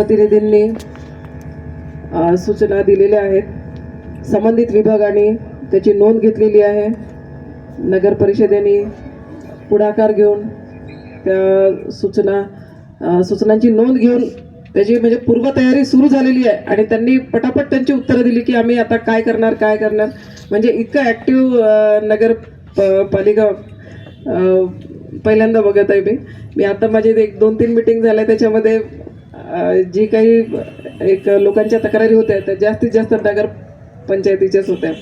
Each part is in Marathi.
प्रतिनिधींनी सूचना दिलेल्या आहेत. संबंधित विभागाने त्याची नोंद घेतलेली आहे. नगर परिषदेने पुढाकार घेऊन त्या सूचना सूचनांची नोंद घेऊन त्याची म्हणजे पूर्वतयारी सुरू झालेली आहे आणि त्यांनी पटापट त्यांची उत्तरं दिली की आम्ही आता काय करणार काय करणार. म्हणजे इतकं ॲक्टिव्ह नगर प- पालिका पहिल्यांदा बघत आहे मी. मी आता माझे एक दोन तीन मिटिंग झाल्या त्याच्यामध्ये जी काही एक लोकांच्या तक्रारी होत्या त्या जास्तीत जास्त नगर पंचायतीच्याच होत्या.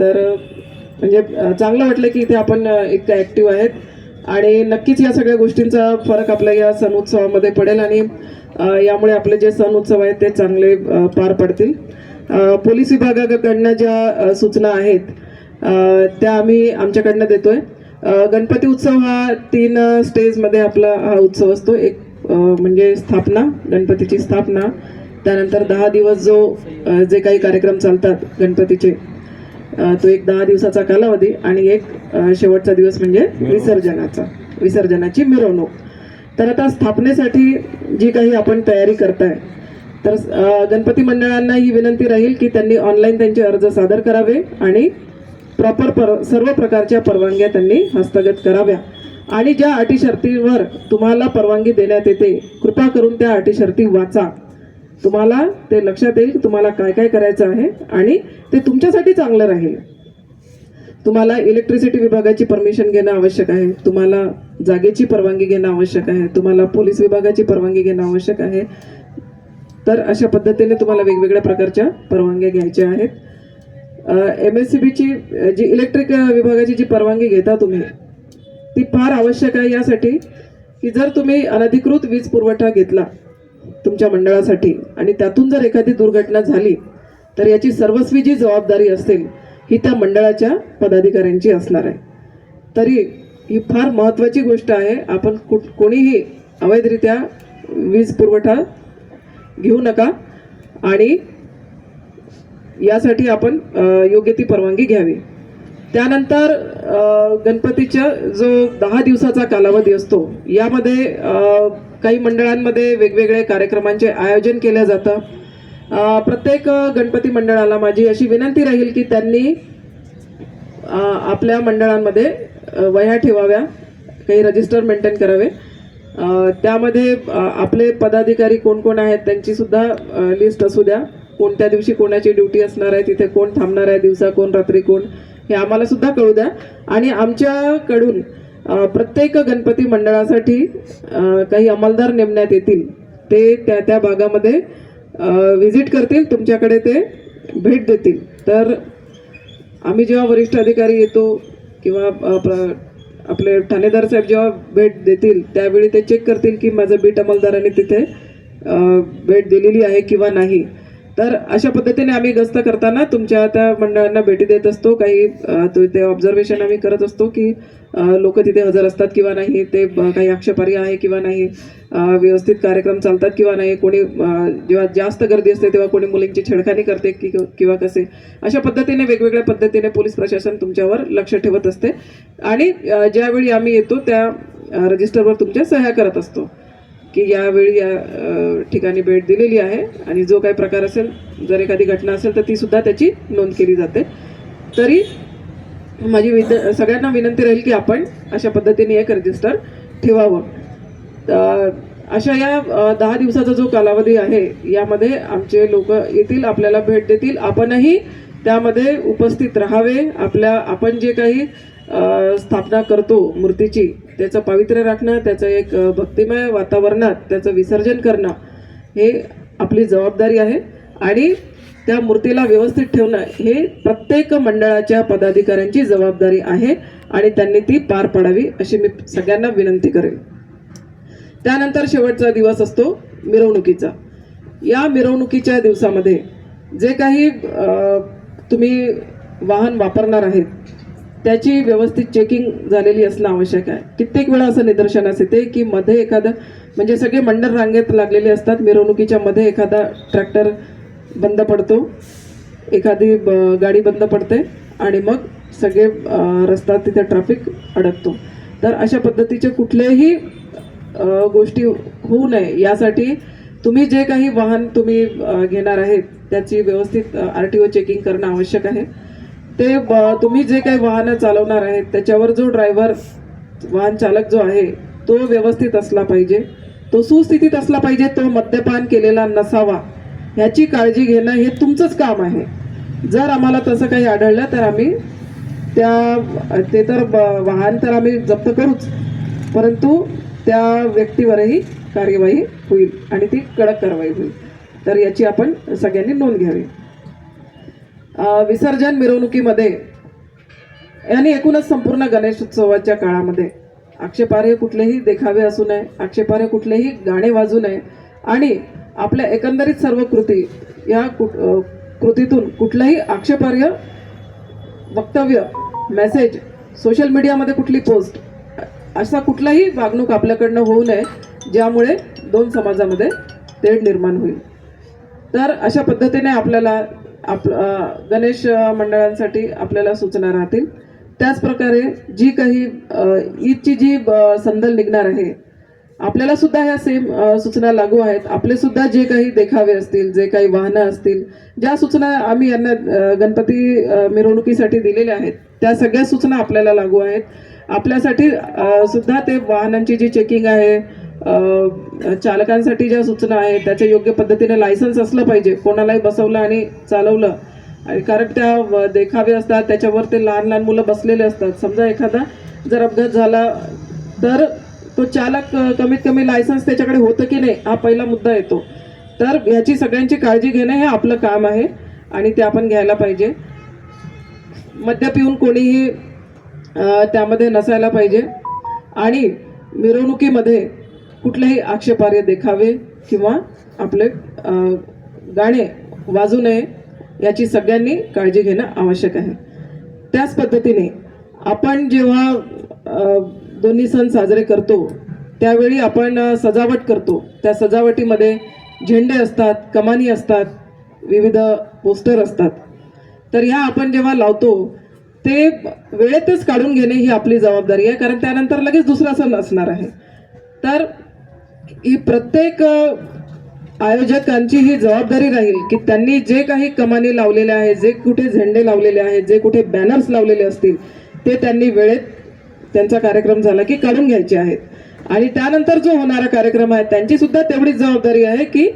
तर म्हणजे चांगलं वाटलं की इथे आपण एक इतकं ॲक्टिव्ह आहेत. आणि नक्कीच या सगळ्या गोष्टींचा फरक आपल्या या सण उत्सवामध्ये पडेल आणि यामुळे आपले जे सण उत्सव आहेत ते चांगले पार पडतील. पोलीस विभागाकडनं ज्या सूचना आहेत त्या आम्ही आमच्याकडनं देतोय. आहे गणपती उत्सव हा तीन स्टेजमध्ये आपला हा उत्सव असतो. एक म्हणजे स्थापना गणपतीची स्थापना. त्यानंतर दहा दिवस जो जे काही कार्यक्रम चालतात गणपतीचे तो एक दहा दिवसाचा कालावधी आणि एक शेवटचा दिवस म्हणजे विसर्जनाचा विसर्जनाची मिरवणूक. तर आता स्थापनेसाठी जी काही आपण तयारी करताय तर गणपती मंडळांना ही विनंती राहील की त्यांनी ऑनलाईन त्यांचे अर्ज सादर करावे आणि प्रॉपर पर सर्व प्रकारच्या परवानग्या त्यांनी हस्तगत कराव्या. आणि ज्या अटी शर्तीवर तुम्हाला परवानगी देण्यात येते कृपा करून त्या अटी शर्ती वाचा. तुम्हाला ते लक्षात येईल तुम्हाला काय काय करायचं आहे आणि ते तुमच्यासाठी चांगलं राहील. तुम्हाला इलेक्ट्रिसिटी विभागाची परमिशन घेणं आवश्यक आहे तुम्हाला जागेची परवानगी घेणं आवश्यक आहे तुम्हाला पोलीस विभागाची परवानगी घेणं आवश्यक आहे. तर अशा पद्धतीने तुम्हाला वेगवेगळ्या प्रकारच्या परवानग्या घ्यायच्या आहेत. एम एस सी बीची जी इलेक्ट्रिक विभागाची जी परवानगी घेता तुम्ही ती फार आवश्यक आहे यासाठी की जर तुम्ही अनधिकृत वीज पुरवठा घेतला तुमच्या मंडळासाठी आणि त्यातून जर एखादी दुर्घटना झाली तर याची सर्वस्वी जी जबाबदारी असेल ही त्या मंडळाच्या पदाधिकाऱ्यांची असणार आहे. तरी ही फार महत्त्वाची गोष्ट आहे आपण कुठ कोणीही अवैधरित्या वीज पुरवठा घेऊ नका आणि यासाठी आपण योग्य ती परवानगी घ्यावी. त्यानंतर गणपतीच्या जो दहा दिवसाचा कालावधी असतो यामध्ये काही मंडळांमध्ये वेगवेगळे कार्यक्रमांचे आयोजन केलं जातं प्रत्येक गणपती मंडळाला माझी अशी विनंती राहील की त्यांनी आपल्या मंडळांमध्ये वह्या ठेवाव्या काही रजिस्टर मेंटेन करावे. त्यामध्ये आपले पदाधिकारी कोण कोण आहेत त्यांचीसुद्धा लिस्ट असू द्या. कोणत्या दिवशी कोणाची ड्युटी असणार आहे तिथे कोण थांबणार आहे दिवसा कोण रात्री कोण. हे आम्हाला सुद्धा कळू द्या. आणि आमच्याकडून प्रत्येक गणपती मंडळासाठी काही अंमलदार नेमण्यात येतील ते त्या त्या भागामध्ये व्हिजिट करतील तुमच्याकडे ते भेट देतील. तर आम्ही जेव्हा वरिष्ठ अधिकारी येतो किंवा आपले ठाणेदार साहेब जेव्हा भेट देतील त्यावेळी ते चेक करतील की माझं बीट अंमलदाराने तिथे भेट दिलेली आहे किंवा नाही. तर अशा पद्धतीने आम्ही गस्त करताना तुमच्या त्या मंडळांना भेटी देत असतो. काही ते ऑब्झर्वेशन आम्ही करत असतो की लोक तिथे हजर असतात किंवा नाही ते काही आक्षेपार्ह आहे किंवा नाही व्यवस्थित कार्यक्रम चालतात किंवा नाही कोणी जेव्हा जास्त गर्दी असते तेव्हा कोणी मुलींची छेडखानी करते की किंवा कसे. अशा पद्धतीने वेगवेगळ्या पद्धतीने पोलीस प्रशासन तुमच्यावर लक्ष ठेवत असते. आणि ज्यावेळी आम्ही येतो त्या रजिस्टरवर तुमच्या सह्या करत असतो. की यावेळी या ठिकाणी भेट दिलेली आहे आणि जो काही प्रकार असेल जर एखादी घटना असेल तर ती सुद्धा त्याची नोंद केली जाते. तरी माझी विद सगळ्यांना विनंती राहील की आपण अशा पद्धतीने एक रजिस्टर ठेवावं. अशा या दहा दिवसाचा जो कालावधी आहे यामध्ये आमचे लोक येतील आपल्याला भेट देतील. आपणही त्यामध्ये उपस्थित राहावे. आपल्या आपण जे काही स्थापना करतो मूर्तीची त्याचं पावित्र्य राखणं त्याचं एक भक्तिमय वातावरणात त्याचं विसर्जन करणं हे आपली जबाबदारी आहे. आणि त्या मूर्तीला व्यवस्थित ठेवणं हे प्रत्येक मंडळाच्या पदाधिकाऱ्यांची जबाबदारी आहे आणि त्यांनी ती पार पाडावी अशी मी सगळ्यांना विनंती करेन. त्यानंतर शेवटचा दिवस असतो मिरवणुकीचा. या मिरवणुकीच्या दिवसामध्ये जे काही तुम्ही वाहन वापरणार आहेत त्याची व्यवस्थित चेकिंग झालेली असणं आवश्यक आहे. कित्येक वेळा असं निदर्शनास येते की मध्ये एखादं म्हणजे सगळे मंडळ रांगेत लागलेले असतात मिरवणुकीच्या मध्ये एखादा ट्रॅक्टर बंद पडतो एखादी ब- गाडी बंद पडते आणि मग सगळे रस्ता तिथे ट्रॅफिक अडकतो. तर अशा पद्धतीचे कुठलेही गोष्टी होऊ नये. यासाठी तुम्ही जे काही वाहन तुम्ही घेणार आहेत त्याची व्यवस्थित आर टी ओ चेकिंग करणं आवश्यक आहे. ते ब- तुम्ही जे काही वाहनं चालवणार आहेत त्याच्यावर जो ड्रायव्हर वाहन चालक जो आहे तो व्यवस्थित असला पाहिजे. तो सुस्थितीत असला पाहिजे तो मद्यपान केलेला नसावा. ह्याची काळजी घेणं हे तुमचंच काम आहे. जर आम्हाला तसं काही आढळलं तर आम्ही त्या ते तर ब- वाहन तर आम्ही जप्त करूच. परंतु त्या व्यक्तीवरही कार्यवाही होईल आणि ती कडक कारवाई होईल. तर याची आपण सगळ्यांनी नोंद घ्यावी. विसर्जन मिरवणुकीमध्ये आणि एकूणच संपूर्ण गणेशोत्सवाच्या काळामध्ये. आक्षेपार्ह कुठलेही देखावे असू नये आक्षेपार्ह कुठलेही गाणे वाजू नये आणि आपल्या एकंदरीत सर्व कृती या कुट- कृतीतून कुठलाही आक्षेपार्ह वक्तव्य मेसेज सोशल मीडियामध्ये कुठली पोस्ट असा कुठलाही वागणूक आपल्याकडनं होऊ नये ज्यामुळे दोन समाजामध्ये तेढ निर्माण होईल. तर अशा पद्धतीने आपल्याला आप गणेश मंडळांसाठी आपल्याला सूचना राहतील. त्याचप्रकारे जी काही ईदची जी संदल निघणार आहे आपल्याला सुद्धा ह्या सेम सूचना लागू आहेत. आपले सुद्धा जे काही देखावे असतील जे काही वाहनं असतील ज्या सूचना आम्ही यांना गणपती मिरवणुकीसाठी दिलेल्या आहेत त्या सगळ्या सूचना आपल्याला लागू आहेत. आपल्यासाठी सुद्धा ते वाहनांची जी चेकिंग आहे चालकांसाठी ज्या सूचना आहेत त्याच्या योग्य पद्धतीने लायसन्स असलं पाहिजे. कोणालाही बसवलं आणि चालवलं. आणि कारण त्या देखावे असतात त्याच्यावर ते लहान लहान मुलं बसलेले असतात. समजा एखादा जर अपघात झाला तर तो चालक कमीत कमी लायसन्स त्याच्याकडे होतं की नाही हा पहिला मुद्दा येतो. तर ह्याची सगळ्यांची काळजी घेणं हे आपलं काम आहे आणि ते आपण घ्यायला पाहिजे. मद्य पिऊन कोणीही त्यामध्ये नसायला पाहिजे. आणि मिरवणुकीमध्ये कुठलेही आक्षेपार्ह देखावे किंवा आपले गाणे वाजू नये याची सगळ्यांनी काळजी घेणं आवश्यक आहे. त्याच पद्धतीने आपण जेव्हा दोन्ही सण साजरे करतो त्यावेळी आपण सजावट करतो. त्या सजावटीमध्ये झेंडे असतात कमानी असतात विविध पोस्टर असतात. तर ह्या आपण जेव्हा लावतो ते वेळेतच काढून घेणे ही आपली जबाबदारी आहे कारण त्यानंतर लगेच दुसरा सण असणार आहे. तर ही प्रत्येक आयोजकांची ही जबाबदारी राहील की त्यांनी जे काही कमानी लावलेले आहेत जे कुठे झेंडे लावलेले आहेत जे कुठे बॅनर्स लावलेले असतील ते त्यांनी वेळेत त्यांचा कार्यक्रम झाला की काढून घ्यायचे आहेत. आणि त्यानंतर जो होणारा कार्यक्रम आहे त्यांची सुद्धा तेवढीच जबाबदारी आहे की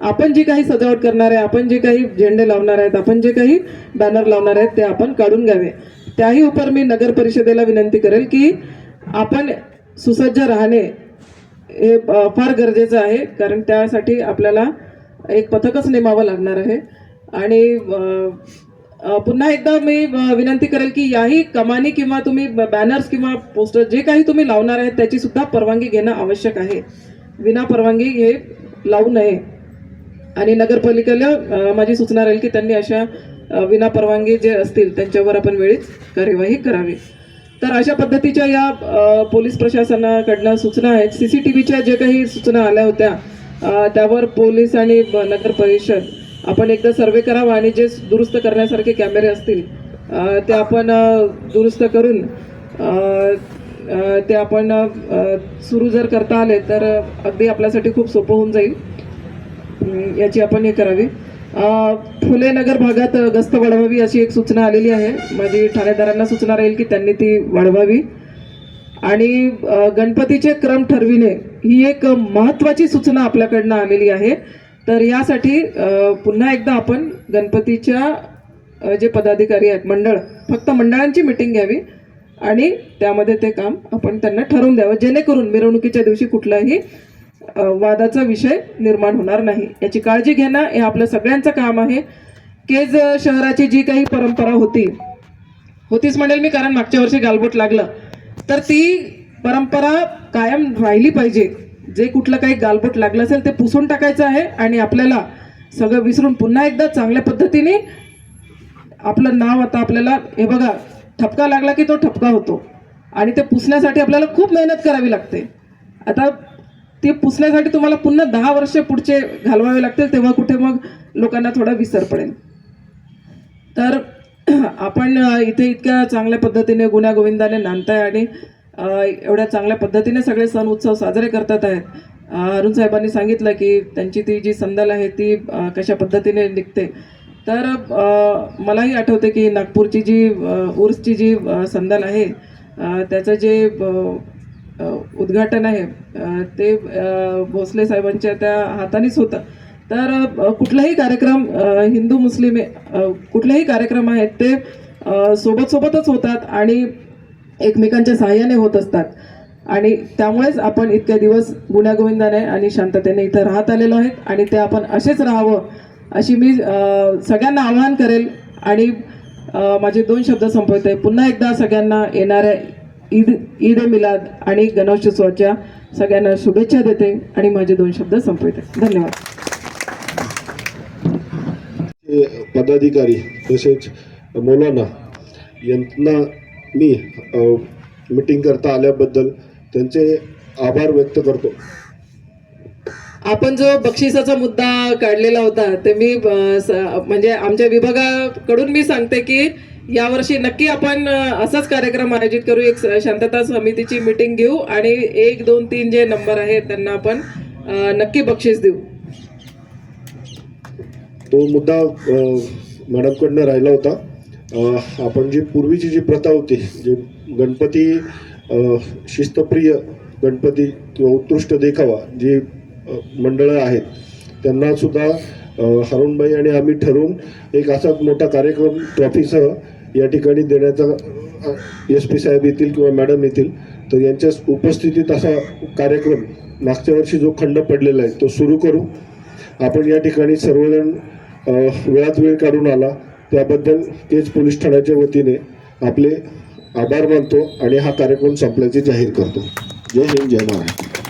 आपण जी काही सजावट करणार आहे आपण जे काही झेंडे लावणार आहेत आपण जे काही बॅनर लावणार आहेत ते आपण काढून घ्यावे. त्याही उपर मी नगर परिषदेला विनंती करेल की आपण सुसज्ज राहणे हे फार गरजेचं आहे कारण त्यासाठी आपल्याला एक पथकच नेमावं लागणार आहे. आणि पुन्हा एकदा मी विनंती करेल की याही कमानी किंवा तुम्ही बॅनर्स किंवा पोस्टर जे काही तुम्ही लावणार आहेत त्याची सुद्धा परवानगी घेणं आवश्यक आहे. विना परवानगी हे लावू नये. आणि नगरपालिकेला माझी सूचना राहील की त्यांनी अशा विना परवानगी जे असतील त्यांच्यावर आपण वेळीच कार्यवाही करावी. तर अशा पद्धतीच्या या पोलीस प्रशासनाकडनं सूचना आहेत. सी सी टी व्हीच्या जे काही सूचना आल्या होत्या त्यावर पोलीस आणि नगर परिषद आपण एकदा सर्वे करावा आणि जे दुरुस्त करण्यासारखे कॅमेरे असतील ते आपण दुरुस्त करून ते आपण सुरू जर करता आले तर अगदी आपल्यासाठी खूप सोपं होऊन जाईल. याची आपण हे करावी. फुले नगर भागात गस्त वाढवावी अशी एक सूचना आलेली आहे. माझी ठाणेदारांना सूचना राहील की त्यांनी ती वाढवावी. आणि गणपतीचे क्रम ठरविणे ही एक महत्त्वाची सूचना आपल्याकडनं आलेली आहे. तर यासाठी पुन्हा एकदा आपण गणपतीच्या जे पदाधिकारी आहेत मंडळ फक्त मंडळांची मिटिंग घ्यावी आणि त्यामध्ये ते काम आपण त्यांना ठरवून द्यावं. जेणेकरून मिरवणुकीच्या दिवशी कुठलाही वादाचा विषय निर्माण होणार नाही. याची काळजी घेणं हे आपलं सगळ्यांचं काम आहे. केज शहराची जी काही परंपरा होती होतीच म्हणेल मी कारण मागच्या वर्षी गालबोट लागलं. तर ती परंपरा कायम राहिली पाहिजे. जे कुठलं काही गालबोट लागलं असेल ते पुसून टाकायचं आहे आणि आपल्याला सगळं विसरून पुन्हा एकदा चांगल्या पद्धतीने आपलं नाव आता आपल्याला हे बघा ठपका लागला की तो ठपका होतो. आणि ते पुसण्यासाठी आपल्याला खूप मेहनत करावी लागते. आता ते पुसण्यासाठी तुम्हाला पुन्हा दहा वर्ष पुढचे घालवावे लागतील तेव्हा कुठे मग लोकांना थोडा विसर पडेल. तर आपण इथे इतक्या चांगल्या पद्धतीने गुण्यागोविंदाने नांदताय आणि एवढ्या चांगल्या पद्धतीने सगळे सण उत्सव साजरे करतात आहेत. अरुण साहेबांनी सांगितलं की त्यांची ती जी संदल आहे ती कशा पद्धतीने निघते. तर मलाही आठवते की नागपूरची जी ऊर्सची जी संदल आहे त्याचं जे उद्घाटन आहे. ते भोसले साहेबांच्या त्या हातानेच होतं. तर कुठलाही कार्यक्रम हिंदू मुस्लिम कुठलेही कार्यक्रम आहेत ते सोबत सोबतच होतात आणि एकमेकांच्या सहाय्याने होत असतात. आणि त्यामुळेच आपण इतके दिवस गुण्यागोविंदाने आणि शांततेने इथं राहत आलेलो आहेत आणि ते आपण असेच राहावं अशी मी सगळ्यांना आवाहन करेल. आणि माझे दोन शब्द संपवते. पुन्हा एकदा सगळ्यांना येणाऱ्या ईद ईद ए मिलाद आणि गणेशोत्सवाच्या सगळ्यांना शुभेच्छा देते आणि माझे दोन शब्द संपवते. धन्यवाद. पदाधिकारी तसेच मौलाना यांना मी मीटिंग करता आल्याबद्दल त्यांचे आभार व्यक्त करतो. आपण जो बक्षिसाचा मुद्दा काढलेला होता ते मी म्हणजे आमच्या विभागाकडून मी सांगते की यावर्षी नक्की आपण असाच कार्यक्रम आयोजित करू. एक शांतता समितीची मीटिंग घेऊ आणि एक दोन तीन जे नंबर आहेत त्यांना आपण नक्की बक्षीस देऊ. तो मुद्दा मॅडमकडनं राहिला होता. आपण जी पूर्वीची जी प्रथा होती जे गणपती शिस्तप्रिय गणपती किंवा उत्कृष्ट देखावा जी मंडळं आहेत त्यांना सुद्धा हरुणबाई आणि आम्ही ठरवून एक असाच मोठा कार्यक्रम ट्रॉफीसह या ठिकाणी देण्याचा एस पी साहेब येतील किंवा मॅडम येतील तर यांच्या उपस्थितीत असा कार्यक्रम मागच्या वर्षी जो खंड पडलेला आहे तो सुरू करू. आपण या ठिकाणी सर्वजण वेळात वेळ काढून आला. त्याबद्दल केज पोलीस ठाण्याच्या वतीने आपले आभार मानतो आणि हा कार्यक्रम संपल्याचे जाहीर करतो. जय हिंद जय महाराष्ट्र.